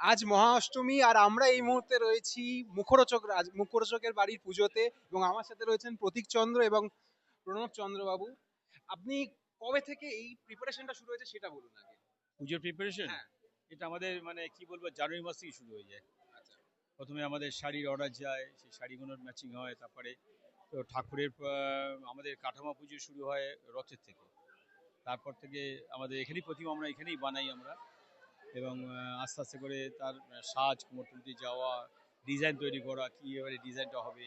আজ মহা অষ্টমী আর আমরা এই মুহূর্তে রয়েছি মুখরোচক রাজ মুখরোচকের বাড়ির পুজোতে এবং আমার সাথে রয়েছেন প্রতীক চন্দ্র এবং প্রণব চন্দ্রবাবু। আপনি কবে থেকে এই প্রিপারেশনটা শুরু হয়েছে সেটা বলুন আগে। পুজোর প্রিপারেশন হ্যাঁ। এটা আমাদের মানে কি বলব জানুয়ারি মাস থেকে শুরু হয়ে যায়। আচ্ছা। প্রথমে আমাদের শাড়ির অর্ডার যায় সেই শাড়িগুলোর ম্যাচিং হয় তারপরে তো ঠাকুরের আমাদের কাঠামো পুজো শুরু হয় রথের থেকে। তারপর থেকে আমাদের এখানেই প্রতিমা আমরা এখানেই বানাই আমরা। এবং আস্তে আস্তে করে তার সাজ কুমোরটুলিতে যাওয়া ডিজাইন তৈরি করা কী এবারে ডিজাইনটা হবে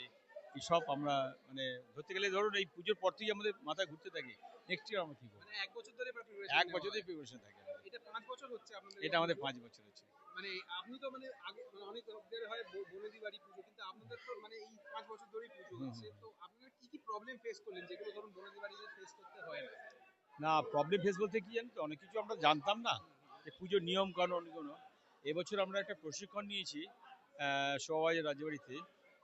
সব আমরা মানে ধরতে গেলে ধরুন এই পুজোর পর থেকেই আমাদের মাথায় ঘুরতে থাকে নেক্সট ইয়ার আমরা কী করব? মানে এক বছর ধরে এক নেওয়া বছর হয়। প্রিপারেশন থাকে। এটা পাঁচ বছর হচ্ছে আপনাদের? এটা আমাদের পাঁচ বছর হচ্ছে। মানে আপনি তো মানে আগে মানে অনেক লোকদের হয় বনেদি বাড়ি পুজো কিন্তু আপনাদের তো মানে এই পাঁচ বছর ধরেই পুজো হচ্ছে। তো আপনারা কি কি প্রবলেম ফেস করলেন? যেগুলো ধরুন বনেদি বাড়িতে ফেস করতে হয় না। না প্রবলেম ফেস বলতে কি জানেন তো? অনেক কিছু আমরা জানতাম না। যে পুজোর নিয়ম কানুন কোনো এবছর আমরা একটা প্রশিক্ষণ নিয়েছি সবাই রাজবাড়িতে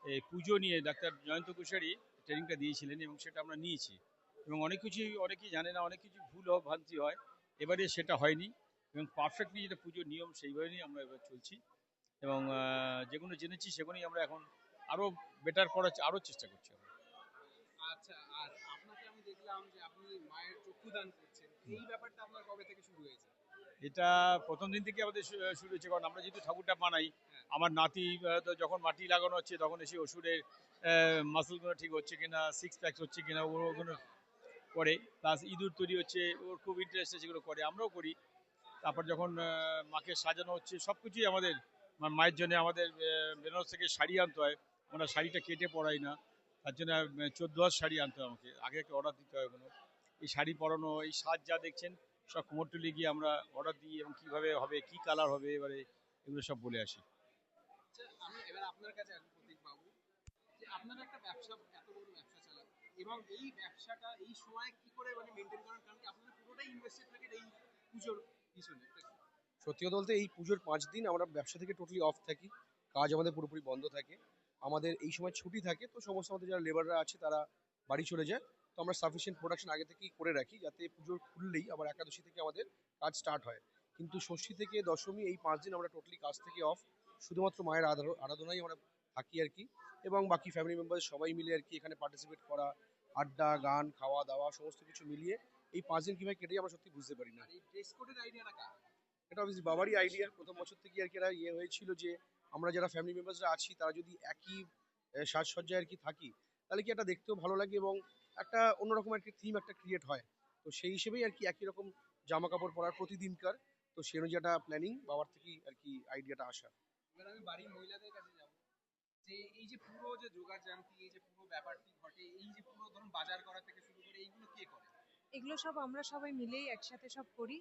এই পুজো নিয়ে ডাক্তার জয়ন্ত কুশারি ট্রেনিংটা দিয়েছিলেন এবং সেটা আমরা নিয়েছি। এবং অনেক কিছুই, অনেকেই জানে না, অনেক কিছু ভুল হয় ভ্রান্তি হয়, এবারে সেটা হয়নি। এবং পারফেক্টলি যেটা পুজোর নিয়ম সেইভাবেই আমরা এবার চলছি। এবং যেগুলো জেনেছি সেগুলোই আমরা এখন আরও বেটার করার আরও চেষ্টা করছি আমরা। আচ্ছা আর আপনাকে আমি দেখলাম যে আপনি মায়ের চক্ষুদান করছেন। এই ব্যাপারটা আপনার কবে থেকে শুরু হয়েছে? এটা প্রথম দিন থেকে আমাদের শুরু হয়েছে কারণ আমরা যেহেতু ঠাকুরটা বানাই হ্যাঁ। আমার নাতি যখন মাটি লাগানো হচ্ছে তখন এসে ওষুধের মাসেলগুলো ঠিক হচ্ছে কিনা সিক্স প্যাকস হচ্ছে কিনা ওগুলো করে প্লাস ইঁদুর তৈরি হচ্ছে ওর খুব ইন্টারেস্ট সেগুলো করে আমরাও করি তারপর যখন মাকে সাজানো হচ্ছে সব কিছুই আমাদের মায়ের জন্য আমাদের বেনারস থেকে শাড়ি আনতে হয় আমরা শাড়িটা কেটে পরাই না তার জন্য চোদ্দ হাজার শাড়ি আনতে হয় আমাকে আগে একটা অর্ডার দিতে হয় ওগুলো এই শাড়ি পরানো এই সাজ যা দেখছেন সব কুমোরটুলি গিয়ে আমরা অর্ডার দিই এবং কীভাবে হবে কি কালার হবে এবারে এগুলো সব বলে আসি। আচ্ছা আমি এবার আপনার কাছে আসব প্রতীক বাবু যে আপনারা একটা ব্যবসা এত বড় ব্যবসা চালান এবং এই ব্যবসাটা এই সময় কি করে মানে মেনটেন করেন? কারণ কি আপনারা পুরোটাই ইনভেস্টেড থাকেন এই পুজোর পিছনে সত্যি কথা বলতে এই পুজোর পাঁচ দিন আমরা ব্যবসা থেকে টোটালি অফ থাকি কাজ আমাদের পুরোপুরি বন্ধ থাকে। আমাদের এই সময় ছুটি থাকে তো সমস্ত আমাদের যারা লেবাররা আছে তারা বাড়ি চলে যায়। তো আমরা সাফিসিয়েন্ট প্রোডাকশন আগে থেকেই করে রাখি যাতে পুজোর খুললেই আবার একাদশী থেকে আমাদের কাজ স্টার্ট হয়। কিন্তু ষষ্ঠী থেকে দশমী এই পাঁচ দিন আমরা টোটালি কাজ থেকে অফ শুধুমাত্র মায়ের আরাধনাই আমরা থাকি আর কি। এবং বাকি ফ্যামিলি মেম্বার সবাই মিলে আর কি এখানে পার্টিসিপেট করা আড্ডা গান খাওয়া দাওয়া সমস্ত কিছু মিলিয়ে এই পাঁচ দিন কীভাবে কেটে আমরা সত্যি বুঝতে পারি না। এটা অবভিয়াসলি বাবারই আইডিয়া প্রথম বছর থেকে আর কি এরা ইয়ে হয়েছিল যে আমরা যারা ফ্যামিলি মেম্বার্সরা আছি তারা যদি একই সাজসজ্জায় আর কি থাকি তাহলে কি এটা দেখতেও ভালো লাগে এবং একটা অন্যরকম আর কি থিম একটা ক্রিয়েট হয়। তো সেই হিসেবেই আর কি একই রকম জামা কাপড় পরার প্রতিদিনকার। তো সেই অনুযায়ী একটা প্ল্যানিং বাবার থেকেই আর কি আইডিয়াটা আসা। এবার আমি বাড়ির মহিলাদের কাছে যাব। যে এই যে পুরো যে যোগা জানতি এই যে পুরো ব্যাপারটি ঘটে এই যে পুরো ধরুন বাজার করা থেকে শুরু করে এইগুলো কে করে? এগুলো সব আমরা সবাই মিলেই একসাথে সব করি।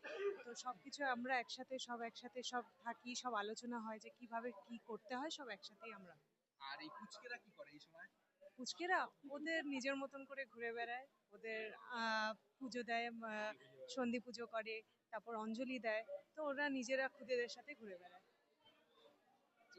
তো সব কিছু আমরা একসাথে সব একসাথে সব থাকি সব আলোচনা হয় যে কীভাবে কি করতে হয় সব একসাথেই আমরা পুচকেরা কি করে এই সময়? পুচকেরা ওদের নিজের মতন করে ঘুরে বেড়ায় ওদের পুজো দেয় সন্ধি পুজো করে তারপর অঞ্জলি দেয় তো ওরা নিজেরা খুদেদের সাথে ঘুরে বেড়ায়।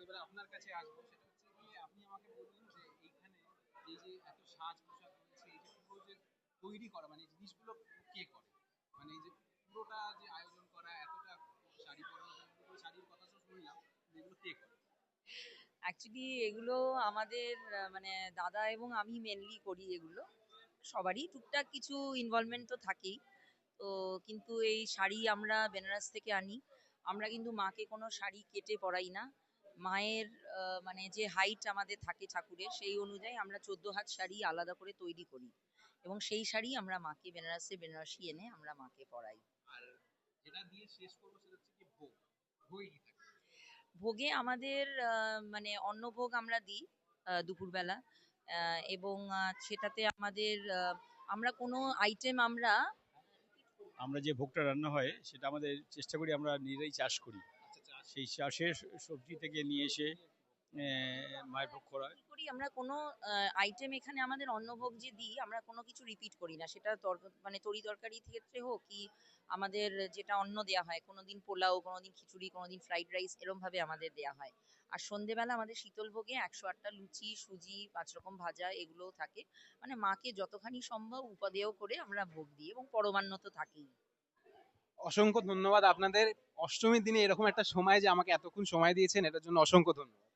এবার আপনার কাছে আসব সেটা হচ্ছে কি আপনি আমাকে বলুন যে এইখানে এই যে এত সাজ পোশাক রয়েছে এই যে পুরো যে তৈরি করা মানে জিনিসগুলো কে করে? মানে এই যে পুরোটা যে আয়োজন করা এতটা শাড়ি পরানো শাড়ির কথা তো শুনলাম এগুলো কে করে? অ্যাকচুয়ালি এগুলো আমাদের মানে দাদা এবং আমি মেনলি করি এগুলো, সবারই। টুকটাক কিছু ইনভলভমেন্ট তো থাকেই। তো কিন্তু এই শাড়ি আমরা বেনারস থেকে আনি। আমরা কিন্তু মাকে কোনো শাড়ি কেটে পরাই না। মায়ের মানে যে হাইট আমাদের থাকে ঠাকুরের, সেই অনুযায়ী আমরা চোদ্দ হাত শাড়ি আলাদা করে তৈরি করি। এবং সেই শাড়ি আমরা মাকে বেনারসে বেনারসি এনে আমরা মাকে পরাই। আর যেটা দিয়ে শেষ করব সেটা হচ্ছে কি ভোগ। ভোগে আমাদের আহ, মানে অন্নভোগ আমরা দিই আহ, দুপুরবেলা। আহ, এবং আহ, সেটাতে আমাদের আহ, আমরা কোনো আইটেম আমরা আমরা যে ভোগটা রান্না হয় সেটা আমাদের চেষ্টা করি আমরা নিজেরাই চাষ করি। আচ্ছা সেই চাষের সবজি থেকে নিয়ে এসে মায়ের ভোগ করা হয়। আমরা কোনো আইটেম এখানে আমাদের অন্নভোগ যে দিই আমরা কোনো কিছু রিপিট করি না। সেটা মানে তরি তরকারি ক্ষেত্রে হোক কি আমাদের যেটা অন্ন দেওয়া হয় কোনোদিন পোলাও কোনোদিন খিচুড়ি কোনোদিন ফ্রাইড রাইস এরম ভাবে আমাদের দেওয়া হয়। আর সন্ধেবেলা আমাদের শীতল ভোগে একশো আটটা লুচি সুজি পাঁচ রকম ভাজা এগুলোও থাকে। মানে মাকে যতখানি সম্ভব উপাদেয় করে আমরা ভোগ দিই এবং পরমান্ন তো থাকেই। অসংখ্য ধন্যবাদ। আপনাদের অষ্টমীর দিনে এরকম একটা সময় যে আমাকে এতক্ষণ সময় দিয়েছেন এটার জন্য অসংখ্য ধন্যবাদ।